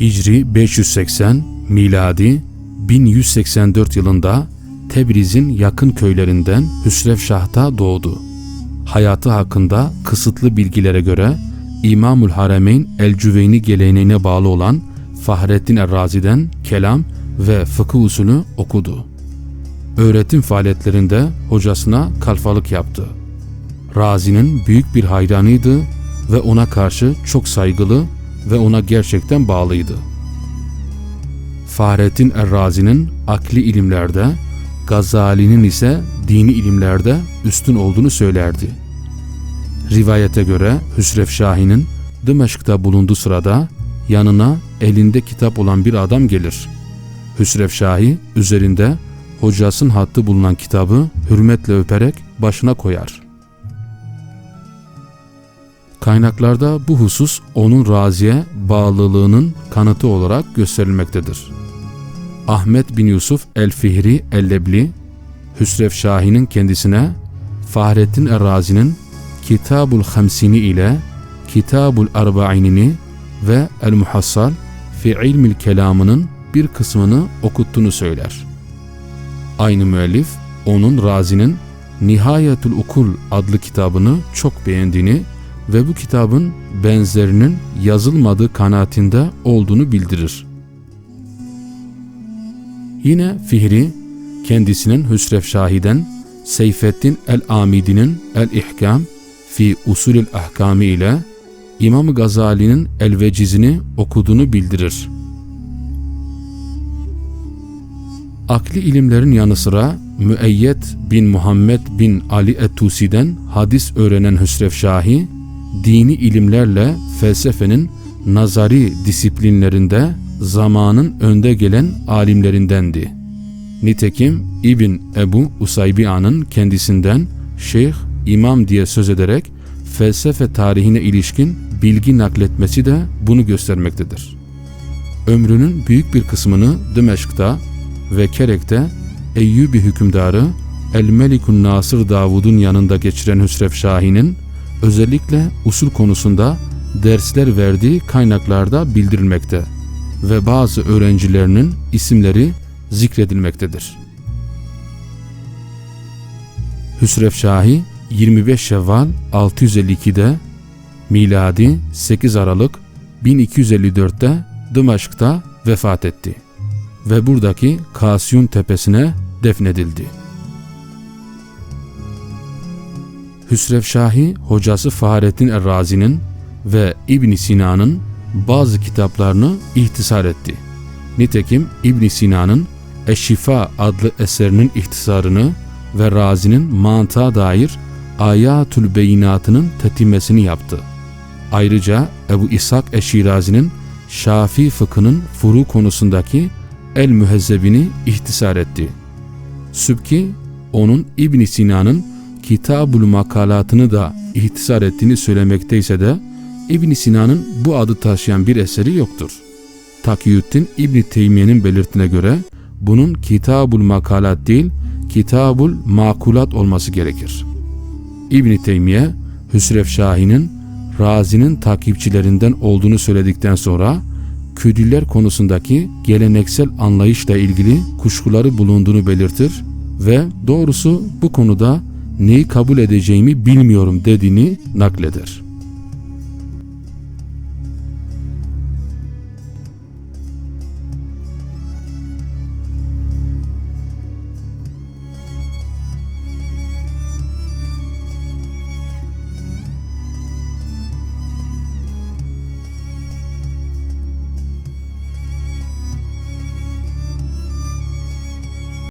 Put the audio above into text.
Hicri 580, miladi 1184 yılında Tebriz'in yakın köylerinden Hüsrev Şah'ta doğdu. Hayatı hakkında kısıtlı bilgilere göre İmamül Haremeyn el-Cüveyni geleneğine bağlı olan Fahrettin Errazi'den kelam ve fıkıh usulü okudu. Öğretim faaliyetlerinde hocasına kalfalık yaptı. Razi'nin büyük bir hayranıydı ve ona karşı çok saygılı ve ona gerçekten bağlıydı. Fahrettin Errazi'nin akli ilimlerde, Gazali'nin ise dini ilimlerde üstün olduğunu söylerdi. Rivayete göre Hüsrev Şahi'nin Dımeşk'ta bulunduğu sırada yanına elinde kitap olan bir adam gelir. Hüsrev Şahi üzerinde hocasının hattı bulunan kitabı hürmetle öperek başına koyar. Kaynaklarda bu husus onun Razi'ye bağlılığının kanıtı olarak gösterilmektedir. Ahmet bin Yusuf el-Fihri el-Lebli, Hüsrev Şahi'nin kendisine Fahrettin Errazi'nin Kitabul Hamsini ile Kitabul Arba'inini ve El-Muhassal fi ilmil kelamının bir kısmını okuttuğunu söyler. Aynı müellif onun Razi'nin Nihayetul Ukul adlı kitabını çok beğendiğini ve bu kitabın benzerinin yazılmadığı kanaatinde olduğunu bildirir. Yine Fihri kendisinin Hüsrev Şahi'den Seyfettin el-Amidi'nin El-İhkam fi Usulül Ahkami ile İmam Gazali'nin El-Vecizini okuduğunu bildirir. Akli ilimlerin yanı sıra Müeyyet bin Muhammed bin Ali et-Tusi'den hadis öğrenen Hüsrev Şahi, dini ilimlerle felsefenin nazari disiplinlerinde zamanın önde gelen alimlerindendi. Nitekim İbn Ebu Usaybia'nın kendisinden şeyh, imam diye söz ederek felsefe tarihine ilişkin bilgi nakletmesi de bunu göstermektedir. Ömrünün büyük bir kısmını Dimeşk'ta ve Kerek'te Eyyubi hükümdarı El-Melikun Nasır Davud'un yanında geçiren Hüsrev Şahi'nin özellikle usul konusunda dersler verdiği kaynaklarda bildirilmekte ve bazı öğrencilerinin isimleri zikredilmektedir. Hüsrev Şahi 25 Şevval 652'de miladi 8 Aralık 1254'te Dımaşk'ta vefat etti ve buradaki Kasiyun tepesine defnedildi. Hüsrev Şahi hocası Fahrettin Errazi'nin ve İbn Sina'nın bazı kitaplarını ihtisar etti. Nitekim İbn Sina'nın Eşşifa adlı eserinin ihtisarını ve Razi'nin mantığa dair Ayatül Beyinatının tetimesini yaptı. Ayrıca Ebu İshak Eşirazi'nin Şafi fıkhının furu konusundaki El Mühezzebini ihtisar etti. Sübki onun İbn Sina'nın Kitabul Makalatını da ihtisar ettiğini söylemekteyse de İbn Sina'nın bu adı taşıyan bir eseri yoktur. Takiyüddin İbn Teymiye'nin belirtine göre bunun Kitabul Makalat değil, Kitabul Makulat olması gerekir. İbn Teymiye, Hüsrev Şahi'nin Razi'nin takipçilerinden olduğunu söyledikten sonra Küdüller konusundaki geleneksel anlayışla ilgili kuşkuları bulunduğunu belirtir ve doğrusu bu konuda neyi kabul edeceğimi bilmiyorum dediğini nakleder.